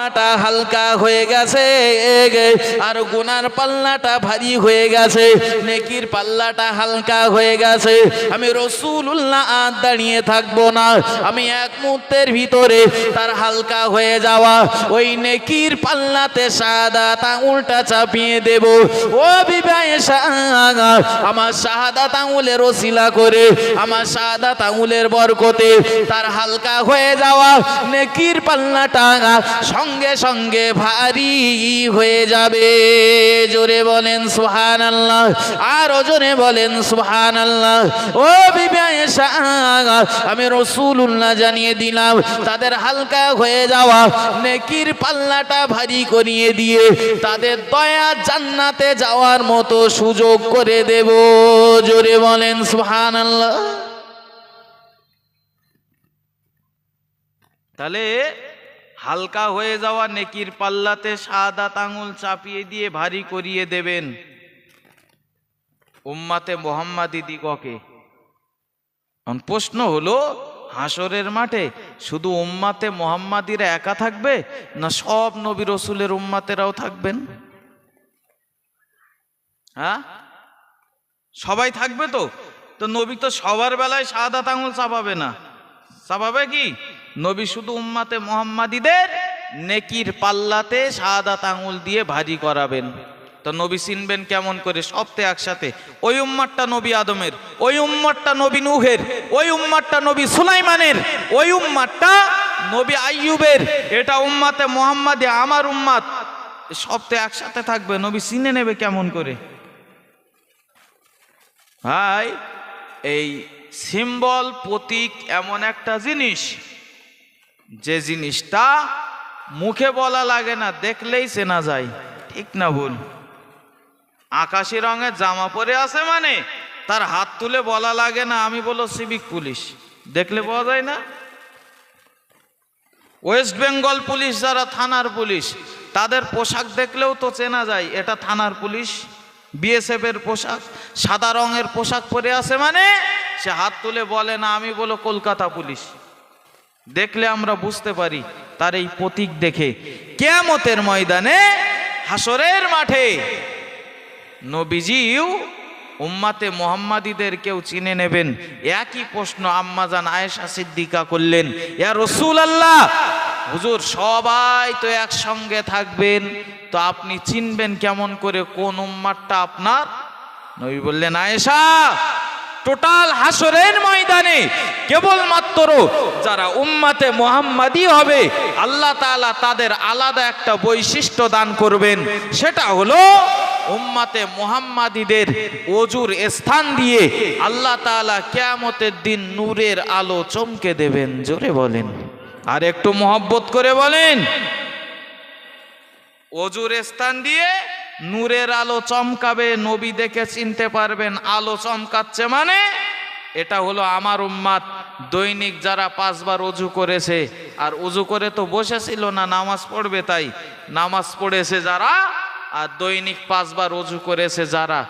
পাল্লাটা হালকা হয়ে গেছে আর গুনার পাল্লাটা ভারী হয়ে গেছে, নেকির পাল্লাটা হালকা হয়ে গেছে। আমি রসুল্লাহ আর দাঁড়িয়ে থাকব না, আমি এক মুহূর্তের ভিতরে তার হালকা হয়ে যাওয়া। ওই নেকির পাল্লাতে সাদা আঙুলটা চাপিয়ে দেব। ও বিবাহে আমার সাদা আঙুলের ওসিলা করে, আমার সাদা আঙুলের বরকতে তার হালকা হয়ে যাওয়া। নেকির পাল্লাটা সঙ্গে সঙ্গে ভারী হয়ে যাবে। জোরে বলেন সুহান আল্লাহ আর জোরে বলেন সুহান আল্লাহ ও আমি রসুল্লাহ জানিয়ে দিলাম, তাদের হালকা হয়ে যাওয়া, নেকির পাল্লাটা ভারী করিয়ে দিয়ে তাদের দয়া জান্নাতে যাওয়ার মতো সুযোগ করে দেব। জোরে বলেন সুহান আল্লাহ তাহলে হালকা হয়ে যাওয়া নেকির পাল্লাতে সাদা আঙুল চাপিয়ে দিয়ে ভারী করিয়ে দেবেন। উম্মাতে মোহাম্মাদি দিগকে। প্রশ্ন হলো হাসরের মাঠে শুধু উম্মাতে মোহাম্মাদিরা একা থাকবে, না সব নবী রসুলের উম্মাতেরাও থাকবেন? হ্যাঁ? সবাই থাকবে তো? তো নবী তো সবার বেলায় সাদা আঙুল চাপাবে না। চাপাবে কি? নবী শুধু উম্মাতে মোহাম্মাদিদের নেকির পাল্লাতে সাদাত আঙুল দিয়ে ভারী করাবেন। তো নবী চিনবেন কেমন করে সবতে একসাথে। ওই উম্মারটা নবী আদমের, ওই উম্মারটা নবী নুহের, ওই উম্মারটা নবী সুলাইমানের, ওই উম্মারটা নবী আইয়ুবের। এটা উম্মাতে মোহাম্মাদে আমার উম্মাত সবতে একসাথে থাকবে, নবী চিনে নেবে কেমন করে। ভাই, এই সিম্বল, প্রতীক এমন একটা জিনিস যে জিনিসটা মুখে বলা লাগে না, দেখলেই চেনা যায়। ঠিক না ভুল? আকাশি রঙের জামা পরে আছে মানে তার হাত তুলে বলা লাগে না, আমি বলো সিভিক পুলিশ। দেখলে পাওয়া যায় না? ওয়েস্ট বেঙ্গল পুলিশ যারা থানার পুলিশ, তাদের পোশাক দেখলেও তো চেনা যায়, এটা থানার পুলিশ। বিএসএফ এর পোশাক, সাদা রঙের পোশাক পরে আছে মানে সে হাত তুলে বলে না, আমি বলো কলকাতা পুলিশ। দেখলে আমরা বুঝতে পারি তার এই প্রতীক দেখে কেয়ামতের ময়দানে হাসরের মাঠে নবীজিও উম্মাতে মোহাম্মাদিদের কেউ চিনে নেবেন। একই প্রশ্ন আম্মাজান আয়েশা সিদ্দিকা করলেন, ইয়া রসুল আল্লাহ হুজুর সবাই তো একসঙ্গে থাকবেন, তো আপনি চিনবেন কেমন করে কোন উম্মারটা আপনার? নবী বললেন, আয়েশা টোটাল হাসরের ময়দানে কেবলমাত্র যারা উম্মাতে মোহাম্মাদি হবে, আল্লাহ তাআলা তাদের আলাদা একটা বৈশিষ্ট্য দান করবেন। সেটা হলো উম্মাতে মোহাম্মাদিদের অজুর স্থান দিয়ে আল্লাহ তাআলা কেয়ামতের দিন নূরের আলো চমকে দেবেন। জোরে বলেন। আর একটু মোহব্বত করে বলেন। অজুর স্থান দিয়ে নূরের আলো চমকাবে, নবী দেখে চিনতে পারবেন, আলো চমকাচ্ছে মানে এটা হলো আমার উম্মাদ। দৈনিক যারা পাঁচবার উজু করেছে, আর উজু করে তো বসেছিল না, নামাজ পড়বে তাই। নামাজ পড়েছে যারা, আর দৈনিক পাঁচবার উজু করেছে যারা।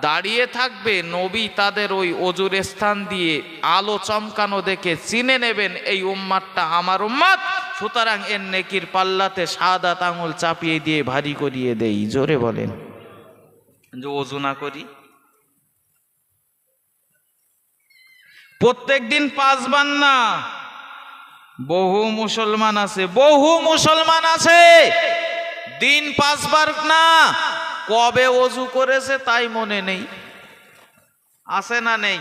দাঁড়িয়ে থাকবে, নবী তাদের ওই অজুর স্থান দিয়ে আলো চমকানো দেখে চিনে নেবেন, এই উম্মাদটা আমার উম্মাদ, সুতরাং এর নেকির পাল্লাতে সাদা আঙুল চাপিয়ে দিয়ে ভারী করিয়ে দেই। জোরে বলেন। যে অজু না করি। প্রত্যেক দিন পাঁচবার না। বহু মুসলমান আছে, বহু মুসলমান আছে। দিন পাঁচবার না কবে অজু করেছে তাই মনে নেই। আছে না নেই?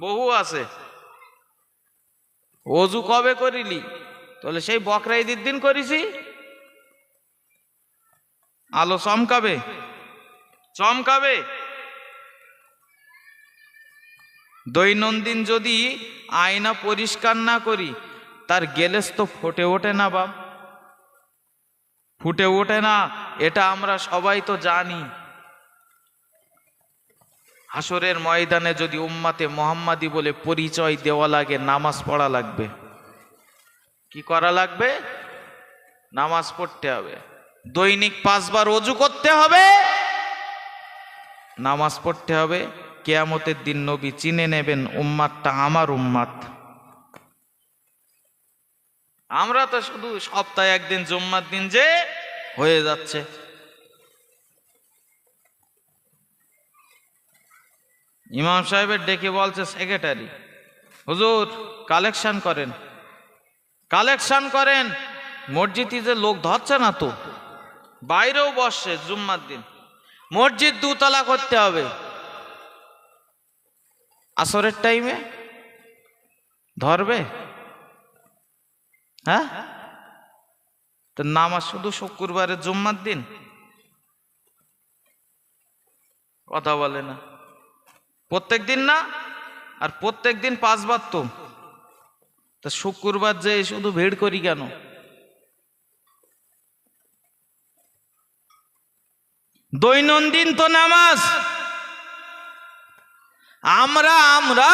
বহু আছে। অজু কবে করিলি? তাহলে সেই বকরা ঈদের দিন করিছি। আলো চমকাবে? চমকাবে? দৈনন্দিন যদি আয়না পরিষ্কার না করি, তার গেলেস তো ফোটে ওঠে না বাপ। ফুটে ওঠে না, এটা আমরা সবাই তো জানি। হাসরের ময়দানে যদি উম্মাতে মোহাম্মাদি বলে পরিচয় দেওয়া লাগে, নামাজ পড়া লাগবে। কি করা লাগবে? নামাজ পড়তে হবে। দৈনিক পাঁচবার অজু করতে হবে। নামাজ পড়তে হবে। কেয়ামতের দিন নবী চিনে নেবেন উম্মাতটা আমার উম্মাত আমরা তো শুধু সপ্তাহে একদিন, জুম্মার দিন যে হয়ে যাচ্ছে। ইমাম সাহেবের ডেকে বলছে সেক্রেটারি হুজুর কালেকশন করেন। কালেকশন করেন? মসজিদে যে লোক ধরছে না তো? বাইরেও বসছে জুম্মার দিন। মসজিদ দুতলা করতে হবে। আসরের টাইমে ধরবে? হ্যাঁ? তো নামাজ শুধু শুক্রবারের জুম্মার দিন? কথা বলে না। প্রত্যেক দিন না? আর প্রত্যেক দিন পাঁচবার তো। তা শুক্রবার যে শুধু ভিড় করি কেন? দৈনন্দিন তো নামাজ। আমরা আমরা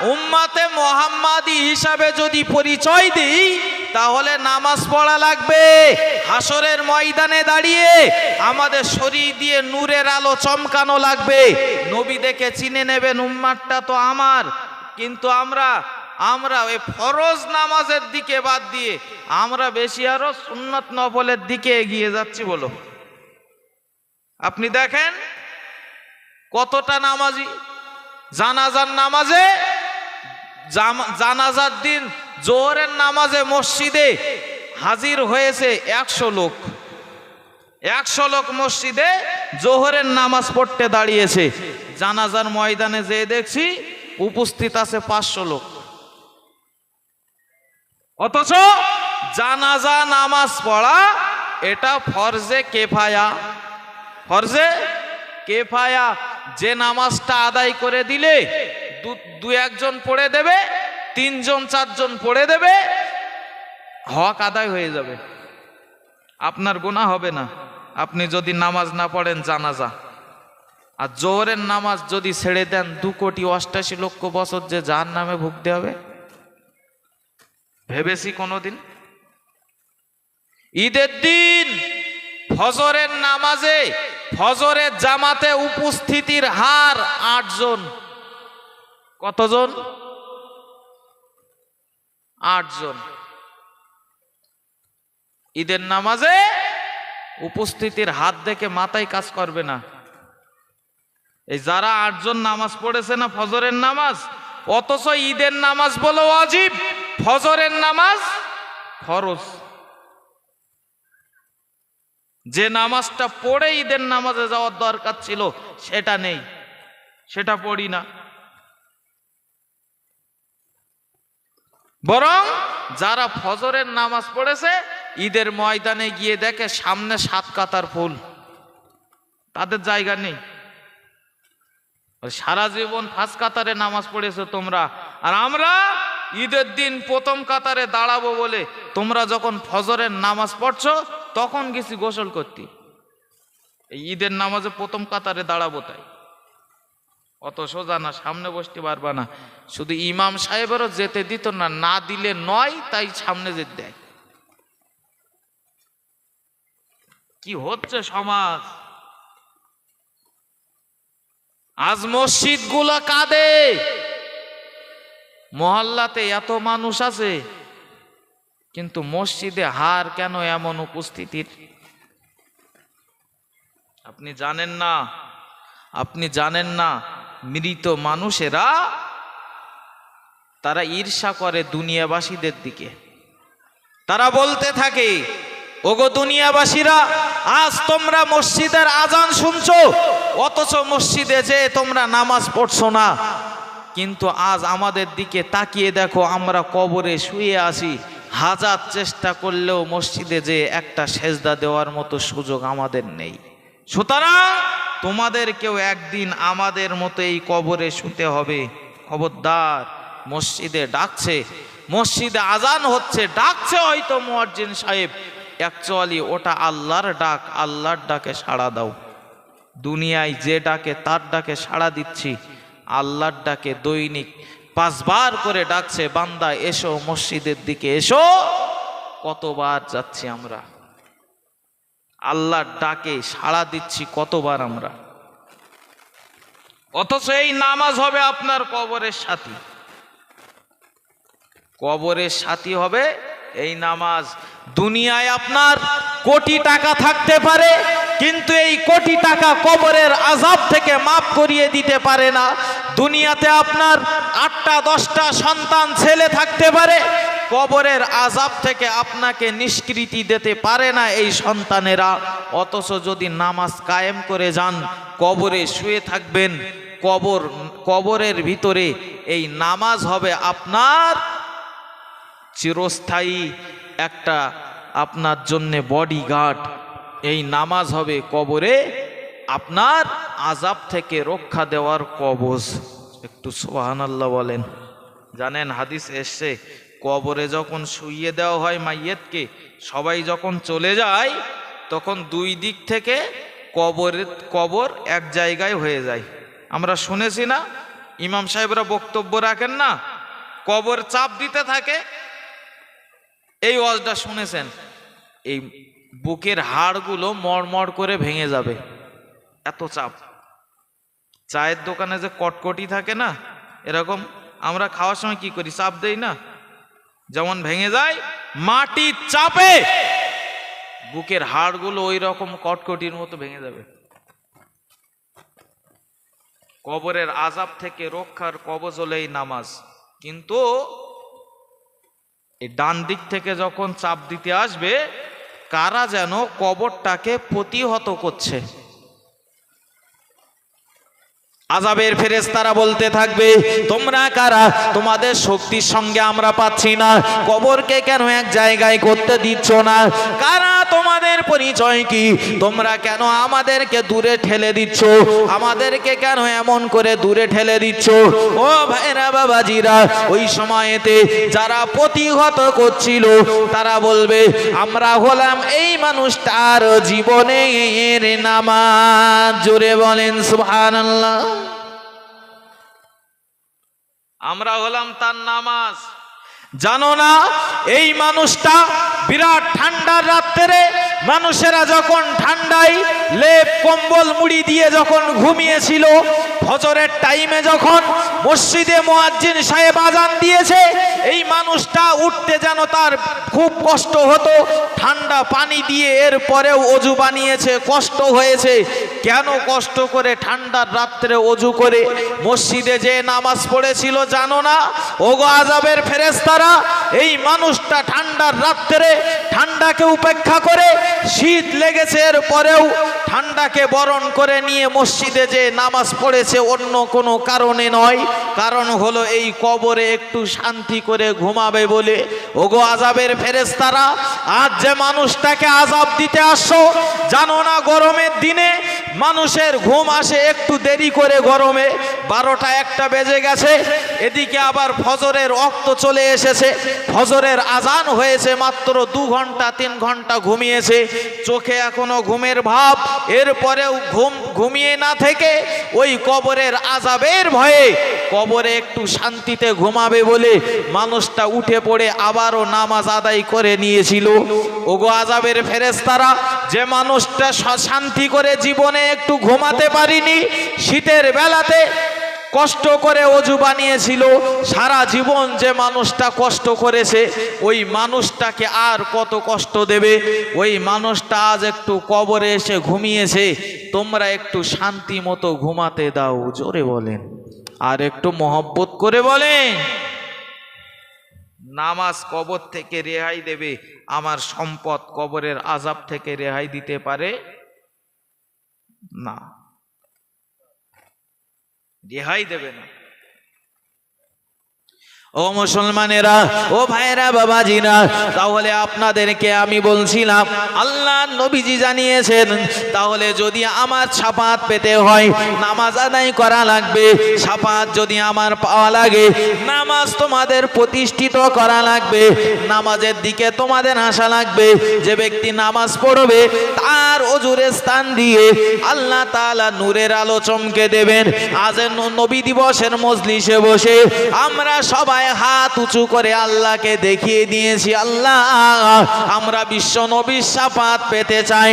উম্মাতে মোহাম্মাদি হিসাবে যদি পরিচয় দিই তাহলে নামাজ পড়া লাগবে। হাসরের ময়দানে দাঁড়িয়ে আমাদের শরীর দিয়ে নূরের আলো চমকানো লাগবে। নবী দেখে চিনে নেবেন উম্মারটা তো আমার। কিন্তু আমরা আমরা ওই ফরজ নামাজের দিকে বাদ দিয়ে আমরা বেশি আরও সুন্নত নফলের দিকে এগিয়ে যাচ্ছি বলো। আপনি দেখেন কতটা নামাজি। জানাজার নামাজে জানাজার দিন জোহরের নামাজে মসজিদে হাজির হয়েছে একশো লোক। একশো লোক মসজিদে জোহরের নামাজ পড়তে দাঁড়িয়েছে। জানাজার ময়দানে যে দেখছি উপস্থিত আছে পাঁচশো লোক। অথচ জানাজা, নামাজ পড়া, এটা ফরজে কেফায়া। ফরজে কেফায়া। যে নামাজটা আদায় করে দিলে দু- একজন পড়ে দেবে তিনজন, চারজন পড়ে দেবে, হক আদায় হয়ে যাবে। আপনার গুণা হবে না। আপনি যদি নামাজ না পড়েন, জানাজা। আর জোহরের নামাজ যদি ছেড়ে দেন, দু কোটি অষ্টাশি লক্ষ বছর যে যার নামে ভুগতে হবে। ভেবেছি কোনোদিন। ঈদের দিন ফজরের নামাজে ফজরের জামাতে উপস্থিতির হার আটজন। কতজন? আটজন। ঈদের নামাজে উপস্থিতির হাত দেখে মাথায় কাজ করবে না। এই যারা আটজন নামাজ পড়েছে না ফজরের নামাজ, অথচ ঈদের নামাজ বলো অজীব ফজরের নামাজ ফরজ। যে নামাজটা পড়ে ঈদের নামাজে যাওয়ার দরকার ছিল, সেটা নেই। সেটা পড়ি না। বরং যারা ফজরের নামাজ পড়েছে, ঈদের ময়দানে গিয়ে দেখে সামনে সাত কাতার ফুল। তাদের জায়গা নেই। সারা জীবন ফাঁস কাতারে নামাজ পড়েছো তোমরা। আর আমরা ঈদের দিন প্রথম কাতারে দাঁড়াবো বলে তোমরা যখন ফজরের নামাজ পড়ছো, তখন গেছি গোসল করতে। ঈদের নামাজে প্রথম কাতারে দাঁড়াবো তাই। অত সোজা না, সামনে বসতে পারবা না। শুধু ইমাম সাহেবেরও যেতে দিত না না দিলে নয়, তাই সামনে যেতে দেয়। কি হচ্ছে সমাজ? আজ মসজিদগুলা কাঁদে। মহল্লাতে এত মানুষ আছে, কিন্তু মসজিদে হার কেন এমন উপস্থিতির? আপনি জানেন না, আপনি জানেন না, মৃত মানুষেরা তারা ঈর্ষা করে দুনিয়াবাসীদের দিকে। তারা বলতে থাকে, ওগো দুনিয়াবাসীরা, আজ তোমরা মসজিদের আজান শুনছো, অথচ মসজিদে যে তোমরা নামাজ পড়ছো না। কিন্তু আজ আমাদের দিকে তাকিয়ে দেখো, আমরা কবরে শুয়ে আসি হাজার চেষ্টা করলেও মসজিদে যে একটা সেজদা দেওয়ার মতো সুযোগ আমাদের নেই। সুতরাং তোমাদের কেউ একদিন আমাদের মতো এই কবরে শুতে হবে। খবরদার মসজিদে ডাকছে, মসজিদে আজান হচ্ছে, ডাকছে হয়তো মুয়াজ্জিন সাহেব। অ্যাকচুয়ালি ওটা আল্লাহর ডাক, আল্লাহর ডাকে সাড়া দাও। দুনিয়ায় যে ডাকে তার ডাকে সাড়া দিচ্ছি। আল্লাহর ডাকে দৈনিক পাঁচবার করে ডাকছে, বান্দা এসো, মসজিদের দিকে এসো। কতবার যাচ্ছি আমরা? আল্লাহর ডাকে সাড়া দিচ্ছি কতবার আমরা? অথচ এই নামাজ হবে আপনার কবরের সাথী। কবরের সাথী হবে, এই নামাজ দুনিয়ায় আপনার কোটি টাকা থাকতে পারে, কিন্তু এই কোটি টাকা কবরের আজাব থেকে মাফ করিয়ে দিতে পারে না। দুনিয়াতে আপনার আটটা, দশটা সন্তান, ছেলে থাকতে পারে, কবরের আজাব থেকে আপনাকে নিষ্কৃতি দিতে পারে না এই সন্তানেরা। অথচ যদি নামাজ কায়েম করে যান, কবরে শুয়ে থাকবেন, কবর, কবরের ভিতরে এই নামাজ হবে আপনার চিরস্থায়ী একটা আপনার জন্যে বডিগার্ড এই নামাজ হবে কবরে, আপনার আজাব থেকে রক্ষা দেওয়ার কবজ। একটু সোহান আল্লাহ বলেন। জানেন, হাদিস এসছে, কবরে যখন শুইয়ে দেওয়া হয় মাইয়েতকে, সবাই যখন চলে যায়, তখন দুই দিক থেকে কবরের কবর এক জায়গায় হয়ে যায়। আমরা শুনেছি না, ইমাম সাহেবরা বক্তব্য রাখেন না, কবর চাপ দিতে থাকে এই ওয়াজটা শুনেছেন? এই বুকের হাড়গুলো মড়মড় করে ভেঙে যাবে। এত চাপ। চায়ের দোকানে যে কটকটি থাকে না, এরকম আমরা খাওয়ার সময় কি করি? চাপ দেই না? যেমন ভেঙে যায় মাটির চাপে। বুকের হাড়গুলো ওই রকম কটকটির মতো ভেঙে যাবে। কবরের আজাব থেকে রক্ষার কবজ হলো এই নামাজ। কিন্তু এই ডান দিক থেকে যখন চাপ দিতে আসবে কারা যেন কবরটাকে প্রতিহত করছে? আজাবের ফেরেশতারা বলতে থাকবে, তোমরা কারা? তোমাদের শক্তির সঙ্গে আমরা পাচ্ছি না। কবরকে কেন এক জায়গায় করতে দিচ্ছ না? কারা তোমাদের পরিচয় কি? তোমরা কেন আমাদেরকে দূরে ঠেলে দিচ্ছ? আমাদেরকে কেন এমন করে দূরে ঠেলে দিচ্ছ? ও ভাইরা বাবাজিরা, ওই সময়েতে যারা প্রতিহত করছিল, তারা বলবে, আমরা হলাম এই মানুষটার জীবনে জীবনের নামাজ। জোরে বলেন, সুবহানাল্লাহ। আমরা হলাম তার নামাজ। জানো না এই মানুষটা বিরাট ঠান্ডার রাত্রে মানুষেরা যখন ঠান্ডায় লেপ, কম্বল, মুড়ি দিয়ে যখন ঘুমিয়েছিল, ফজরের টাইমে যখন মসজিদে মোয়াজ্জিন সাহেব আজান দিয়েছে, এই মানুষটা উঠতে যেন তার খুব কষ্ট হতো। ঠান্ডা পানি দিয়ে এর পরেও অজু বানিয়েছে, কষ্ট হয়েছে। কেন কষ্ট করে ঠান্ডার রাত্রে অজু করে? মসজিদে যে নামাজ পড়েছিল, জানো না? ওগো আজাবের ফেরেস্তারা এই মানুষটা ঠান্ডার রাত্রে ঠান্ডাকে উপেক্ষা করে শীত লেগেছে, এর পরেও ঠান্ডাকে বরণ করে নিয়ে মসজিদে যে নামাজ পড়েছে অন্য কোনো কারণে নয়। কারণ হলো এই কবরে একটু শান্তি করে ঘুমাবে বলে। ওগো আজাবের ফেরেস্তারা আজ যে মানুষটাকে আজাব দিতে আসো জানো না গরমের দিনে মানুষের ঘুম আসে একটু দেরি করে গরমে। বারোটা একটা বেজে গেছে। এদিকে আবার ফজরের রক্ত চলে এসেছে। ফজরের আজান হয়েছে মাত্র দু ঘণ্টা, তিন ঘণ্টা ঘুমিয়েছে। চোখে এখনও ঘুমের ভাব। এরপরেও ঘুম ঘুমিয়ে না থেকে ওই কবরের আজাবের ভয়ে কবরে একটু শান্তিতে ঘুমাবে বলে মানুষটা উঠে পড়ে আবারও নামাজ আদায় করে নিয়েছিল। ওগো আজাবের ফেরেস্তারা যে মানুষটা শান্তি করে জীবনে একটু ঘুমাতে পারিনি। শীতের বেলাতে কষ্ট করে অজু বানিয়েছিল। সারা জীবন যে মানুষটা কষ্ট করেছে, ওই মানুষটাকে আর কত কষ্ট দেবে? ওই মানুষটা আজ একটু কবরে এসে ঘুমিয়েছে। তোমরা একটু শান্তি মতো ঘুমাতে দাও, জোরে বলেন। আর একটু মহব্বত করে বলেন। নামাজ কবর থেকে রেহাই দেবে, আমার সম্পদ কবরের আজাব থেকে রেহাই দিতে পারে। না। রেহাই দেবে না। ও মুসলমানেরা, ও ভাইরা বাবাজিরা, তাহলে আপনাদেরকে আমি বলছিলাম, আল্লাহ নবীজি জানিয়েছেন, তাহলে যদি আমার ছাপাত পেতে হয়, নামাজ আদায় করা লাগবে ছাপাত যদি আমার পাওয়া লাগে, নামাজ তোমাদের প্রতিষ্ঠিত করা লাগবে, নামাজের দিকে তোমাদের আসা লাগবে, যে ব্যক্তি নামাজ পড়বে, তার অজুরে স্থান দিয়ে আল্লাহ তাআলা নূরের আলো চমকে দেবেন, আজ নবী দিবসের মজলিসে বসে আমরা সবাই সবাই হাত উঁচু করে আল্লাহকে দেখিয়ে দিয়েছি, আল্লাহ, আমরা বিশ্ব নবীর সাপাত পেতে চাই।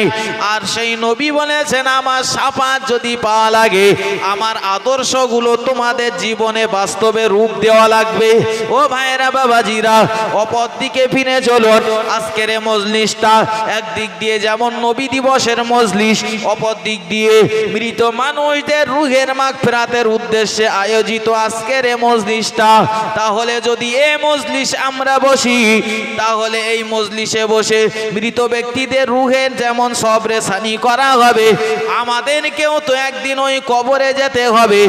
আর সেই নবী বলেছেন, আমার সাপাত যদি পাওয়া লাগে, আমার আদর্শগুলো তোমাদের জীবনে বাস্তবে রূপ দেওয়া লাগবে। ও ভাইরা বাবাজিরা, অপর দিকে ফিরে চলুন। আজকের মজলিসটা একদিক দিয়ে যেমন নবী দিবসের মজলিস, অপর দিক দিয়ে মৃত মানুষদের রুহের মাগ ফেরাতের উদ্দেশ্যে আয়োজিত আজকের মজলিসটা। তাহলে যদি এ মজলিস আমরা বসি, তাহলে এই মজলিসে বসে মৃত ব্যক্তিদের রুহের যেমন সবরে সানি করা হবে, আমাদেরকেও তো একদিন ওই কবরে যেতে হবে।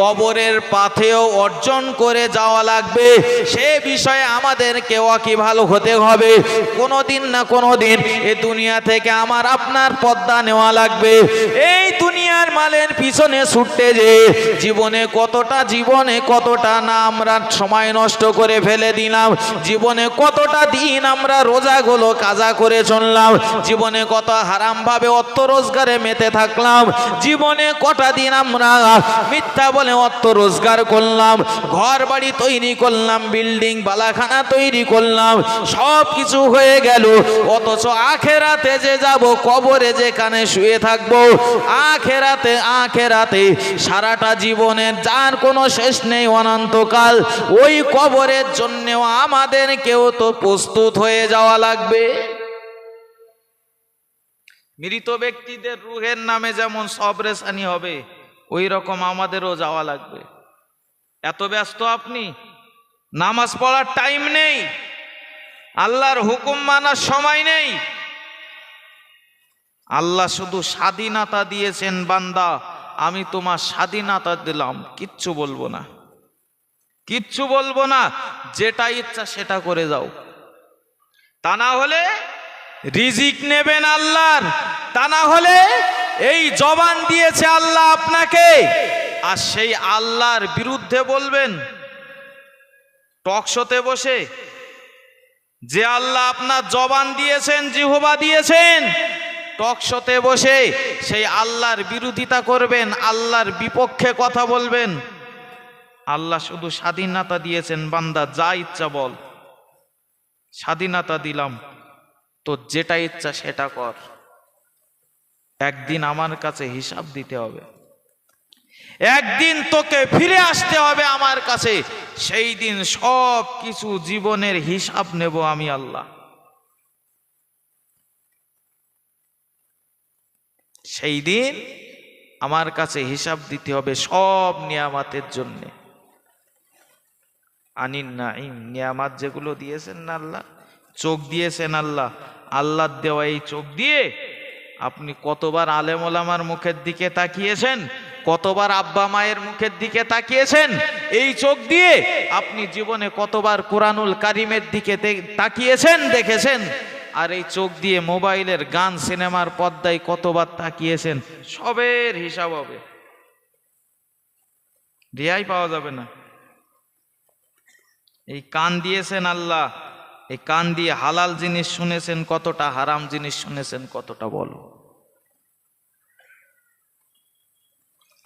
কবরের পাথেও অর্জন করে যাওয়া লাগবে, সে বিষয়ে আমাদেরকে কি ভালো হতে হবে। কোনো দিন না কোনো দিন এ দুনিয়া থেকে আমার আপনার পদ্মা নেওয়া লাগবে। এই দুনিয়ার মালের পিছনে ছুটতে যে জীবনে কতটা জীবনে কতটা না আমরা সময় নষ্ট করে ফেলে দিলাম। জীবনে কতটা দিন আমরা রোজাগুলো কাজা করে চললাম। জীবনে কত হারামভাবে অর্থ রোজগারে মেতে থাকলাম। জীবনে কটা দিন আমরা মিথ্যা বলে অর্থ রোজগার করলাম। ঘর বাড়ি তৈরি করলাম, বিল্ডিং, বালাখানা তৈরি করলাম। সব কিছু হয়ে গেল। অথচ আখেরাতে যে যাব, কবরে যেখানে শুয়ে থাকব আখেরাতে আখেরাতে সারাটা জীবনের যার কোনো শেষ নেই অনন্তকাল, ওই কবরের জন্যেও আমাদের কেউ তো প্রস্তুত হয়ে যাওয়া লাগবে। মৃত ব্যক্তিদের রুহের নামে যেমন সবরেসানি হবে, ওই রকম আমাদেরও যাওয়া লাগবে। এত ব্যস্ত আপনি? নামাজ পড়ার টাইম নেই। আল্লাহর হুকুম মানার সময় নেই। আল্লাহ শুধু স্বাধীনতা দিয়েছেন, বান্দা। আমি তোমার স্বাধীনতা দিলাম। কিচ্ছু বলব না। কিচ্ছু বলব না। যেটা ইচ্ছা সেটা করে যাও। তা না হলে রিজিক নেবেন আল্লাহর। তা না হলে এই জবান দিয়েছে আল্লাহ আপনাকে। আর সেই আল্লাহর বিরুদ্ধে বলবেন, টকশোতে বসে, যে আল্লাহ আপনার জবান দিয়েছেন, জিহবা দিয়েছেন টকশোতে বসে সেই আল্লাহর বিরোধিতা করবেন, আল্লাহর বিপক্ষে কথা বলবেন। আল্লাহ শুধু স্বাধীনতা দিয়েছেন, বান্দা, যা ইচ্ছা বল। স্বাধীনতা দিলাম, তো যেটা ইচ্ছা সেটা কর। একদিন আমার কাছে হিসাব দিতে হবে। একদিন তোকে ফিরে আসতে হবে আমার কাছে। সেই দিন সব কিছু জীবনের হিসাব নেব আমি আল্লাহ। সেই দিন আমার কাছে হিসাব দিতে হবে সব নিয়ামাতের জন্যে। আনিন নাইম নিয়ামাত যেগুলো দিয়েছেন না আল্লাহ? চোখ দিয়েছেন আল্লাহ। আল্লাহর দেওয়া এই চোখ দিয়ে আপনি কতবার আলেম ওলামার মুখের দিকে তাকিয়েছেন? কতবার আব্বা মায়ের মুখের দিকে তাকিয়েছেন? এই চোখ দিয়ে আপনি জীবনে কতবার কোরআনুল কারিমের দিকে তাকিয়েছেন, দেখেছেন? আর এই চোখ দিয়ে মোবাইলের গান সিনেমার পর্দায় কতবার তাকিয়েছেন, সবের হিসাব হবে। রেহাই পাওয়া যাবে না। এই কান দিয়েছেন আল্লাহ, এই কান দিয়ে হালাল জিনিস শুনেছেন, কতটা হারাম জিনিস শুনেছেন, কতটা বলো।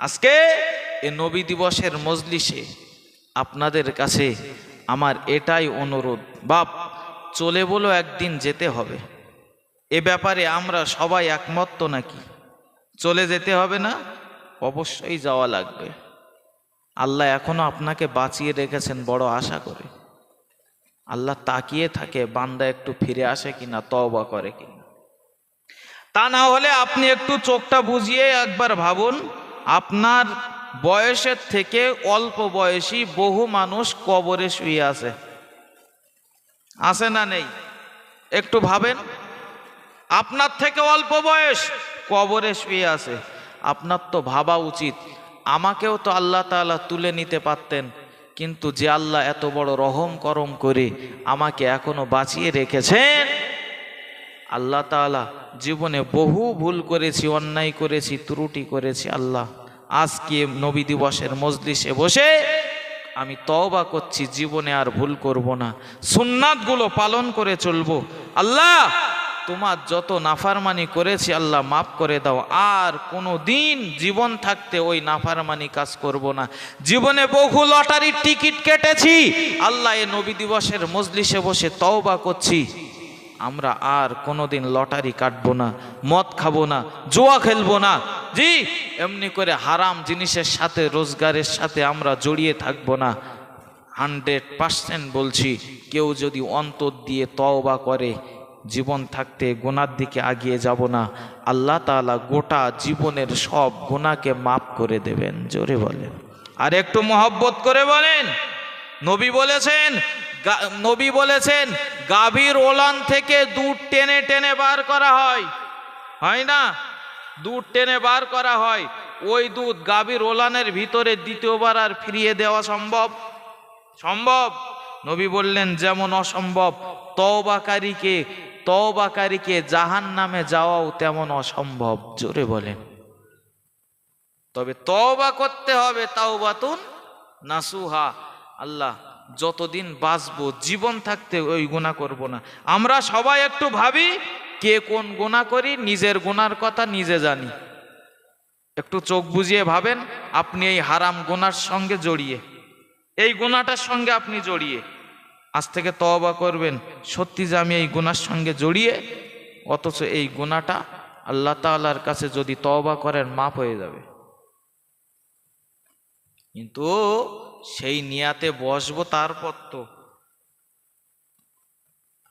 আজকে এ নবী দিবসের মজলিসে আপনাদের কাছে আমার এটাই অনুরোধ, বাপ চলে বলো একদিন যেতে হবে। এ ব্যাপারে আমরা সবাই একমত তো নাকি? চলে যেতে হবে না? অবশ্যই যাওয়া লাগবে। আল্লাহ এখনও আপনাকে বাঁচিয়ে রেখেছেন বড় আশা করে। আল্লাহ তাকিয়ে থাকে, বান্দা একটু ফিরে আসে কিনা, তওবা করে কিনা। তা না হলে আপনি একটু চোখটা বুঝিয়ে একবার ভাবুন, আপনার বয়সের থেকে অল্প বয়সী বহু মানুষ কবরে শুয়ে আছে। আছে না নেই? একটু ভাবেন। আপনার থেকে অল্প বয়স। কবরে শুয়ে আছে। আপনার তো ভাবা উচিত। আমাকেও তো আল্লাহ তাআলা তুলে নিতে পারতেন। কিন্তু যে আল্লাহ এত বড় রহম করম করে আমাকে এখনও বাঁচিয়ে রেখেছেন, আল্লাহ তাআলা জীবনে বহু ভুল করেছি, অন্যায় করেছি, ত্রুটি করেছি, আল্লাহ আজকে নবী দিবসের মজলিসে বসে আমি তবা করছি, জীবনে আর ভুল করব না। সুন্নাতগুলো পালন করে চলব। আল্লাহ, তোমার যত নাফারমানি করেছি আল্লাহ মাফ করে দাও। আর কোনো দিন জীবন থাকতে ওই নাফারমানি কাজ করব না। জীবনে বহু লটারির টিকিট কেটেছি। আল্লাহ এ নবী দিবসের মজলিসে বসে তওবা করছি। আমরা আর কোনোদিন লটারি কাটবো না, মদ খাব না, জুয়া খেলব না। জি, এমনি করে হারাম জিনিসের সাথে, রোজগারের সাথে আমরা জড়িয়ে থাকব না। হান্ড্রেড পার্সেন্ট বলছি, কেউ যদি অন্তর দিয়ে তওবা করে, জীবন থাকতে গোনার দিকে আগিয়ে যাব না। আল্লাহ তাআলা গোটা জীবনের সব গোনাকে মাফ করে দেবেন, জোরে বলেন। আর একটু মহব্বত করে বলেন, নবী বলেছেন নবী বলেছেন, গাভীর ওলান থেকে দুধ টেনে টেনে বার করা হয়। হয় না? দুধ টেনে বার করা হয়। ওই দুধ গাভীর ওলানের ভিতরে দ্বিতীয়বার আর ফিরিয়ে দেওয়া সম্ভব? সম্ভব? নবী বললেন, যেমন অসম্ভব। তওবাকারীকে তওবাকারীকে জাহান নামে যাওয়াও তেমন অসম্ভব। জোরে বলেন। তবে তওবা করতে হবে, তাওবাতুন নাসুহা। আল্লাহ যতদিন বাঁচবো, জীবন থাকতে ওই গুণা করব না। আমরা সবাই একটু ভাবি, কে কোন গুণা করি, নিজের গুনার কথা নিজে জানি। একটু চোখ বুঝিয়ে ভাবেন, আপনি এই হারাম গুনার সঙ্গে জড়িয়ে। এই গুণাটার সঙ্গে আপনি জড়িয়ে। আজ থেকে তওবা করবেন, সত্যি যে আমি এই গুনার সঙ্গে জড়িয়ে, অথচ এই গুণাটা আল্লাহ তাআলার কাছে যদি তওবা করেন মাপ হয়ে যাবে। কিন্তু সেই নিয়াতে বসবো তারপর তো।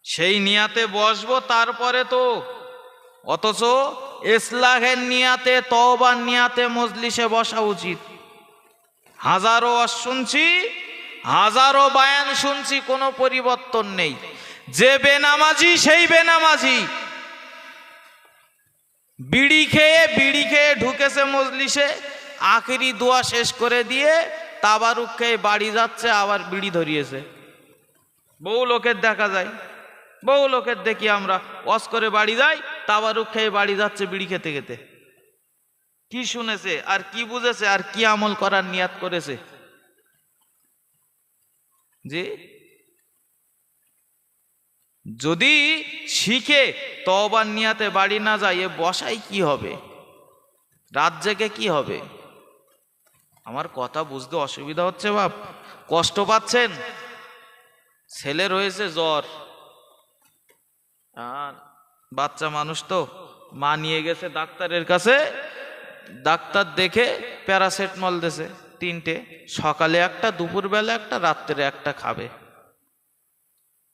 সেই নিয়াতে বসবো তারপরে তো। অথচ ইসলাহের নিয়াতে, তওবার নিয়াতে মজলিসে বসা উচিত। হাজারো শুনছি, হাজারো বায়ান শুনছি, কোনো পরিবর্তন নেই। যে বেনামাজি, সেই বেনামাজি। বিড়ি খেয়ে বিড়ি খেয়ে ঢুকেছে মজলিসে, আখেরি দোয়া শেষ করে দিয়ে তাবারুক খেয়ে বাড়ি যাচ্ছে, আবার বিড়ি ধরিয়েছে। বহু লোকের দেখা যায়, বহু লোকের দেখি আমরা অস করে বাড়ি যাই, তাবারুক খেয়ে বাড়ি যাচ্ছে বিড়ি খেতে খেতে। কি শুনেছে, আর কি বুঝেছে, আর কি আমল করার নিয়াত করেছে? যে যদি শিখে তবার নিয়াতে বাড়ি না যায়, এ বসাই কি হবে? রাত জেগে কি হবে? আমার কথা বুঝতে অসুবিধা হচ্ছে, বাপ। কষ্ট পাচ্ছেন? ছেলে রয়েছে জ্বর। আর বাচ্চা মানুষ তো, মা নিয়ে গেছে ডাক্তারের কাছে। ডাক্তার দেখে প্যারাসিটামল দেছে, তিনটে। সকালে একটা, দুপুরবেলা একটা, রাত্রে একটা খাবে।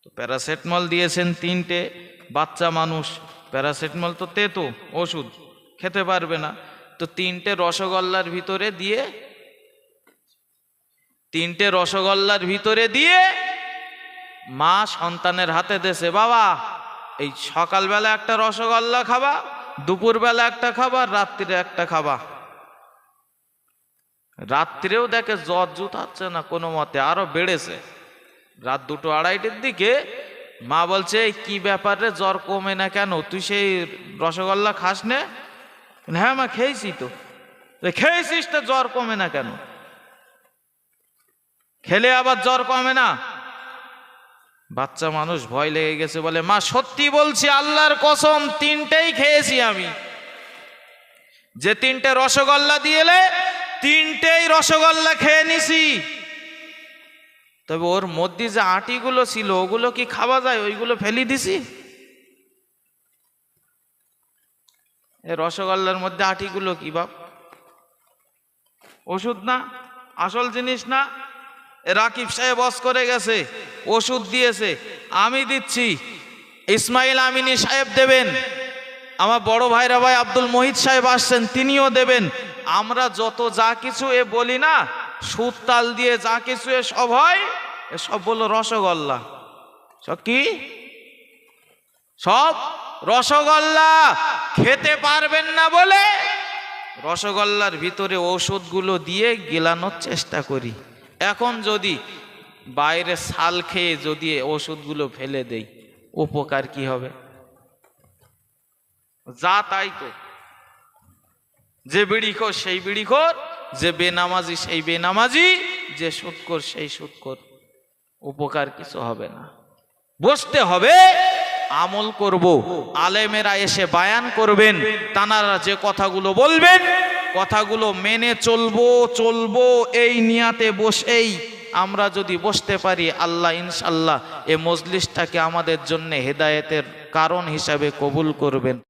তো প্যারাসিটামল দিয়েছেন তিনটে। বাচ্চা মানুষ, প্যারাসিটামল তো তেতো, ওষুধ। খেতে পারবে না। তো তিনটে রসগোল্লার ভিতরে দিয়ে তিনটে রসগোল্লার ভিতরে দিয়ে মা সন্তানের হাতে দেছে, বাবা, এই সকালবেলা একটা রসগোল্লা খাবা, দুপুরবেলা একটা খাবা, রাত্রিরে একটা খাবা। রাত্রেও দেখে জ্বর জুতাচ্ছে না কোনো মতে, আরও বেড়েছে। রাত দুটো আড়াইটের দিকে মা বলছে, "এই কি ব্যাপারে জ্বর কমে না কেন? তুই সেই রসগোল্লা খাস নে হ্যাঁ মা, খেয়েছি "তো। খেয়েছিস তো, জ্বর কমে না কেন? খেলে আবার জ্বর কমে না। বাচ্চা মানুষ ভয় লেগে গেছে বলে, মা, সত্যি বলছি, আল্লাহর কসম, তিনটেই খেয়েছি আমি। যে তিনটে রসগোল্লা দিয়েলে, তিনটেই রসগোল্লা খেয়ে নিছি। তবে ওর মধ্যে যে আটিগুলো ছিল, ওগুলো কি খাওয়া যায়? ওইগুলো ফেলি দিছি? এ রসগোল্লার মধ্যে আটিগুলো কি বাপ? ওষুধ না? আসল জিনিস না? রাকিব সাহেব বস করে গেছে, ওষুধ দিয়েছে, আমি দিচ্ছি। ইসমাইল আমিনী সাহেব দেবেন। আমার বড় ভাইরা ভাই আব্দুল মহিত সাহেব আসছেন, তিনিও দেবেন। আমরা যত যা কিছু এ বলি না, সুদ তাল দিয়ে যা কিছু এ সব হয়, এ সব বলল রসগোল্লা। সব কি? সব রসগোল্লা। খেতে পারবেন না বলে রসগোল্লার ভিতরে ওষুধগুলো দিয়ে গেলানোর চেষ্টা করি। এখন যদি বাইরে সাল খেয়ে যদি ওষুধগুলো ফেলে দেই, উপকার কি হবে? যা তাই তো যে বিড়িখোর সেই বিড়িখোর যে বেনামাজি, সেই বেনামাজি, যে সুৎকর সেই সুৎকর উপকার কিছু হবে না। বসতে হবে, আমল করব। আলেমেরা এসে বায়ান করবেন, তানারা যে কথাগুলো বলবেন কথাগুলো মেনে চলবো চলবো, এই নিয়াতে বসেই আমরা যদি বসতে পারি, আল্লাহ ইনশাল্লাহ এ মজলিসটাকে আমাদের জন্য হেদায়েতের কারণ হিসাবে কবুল করবেন।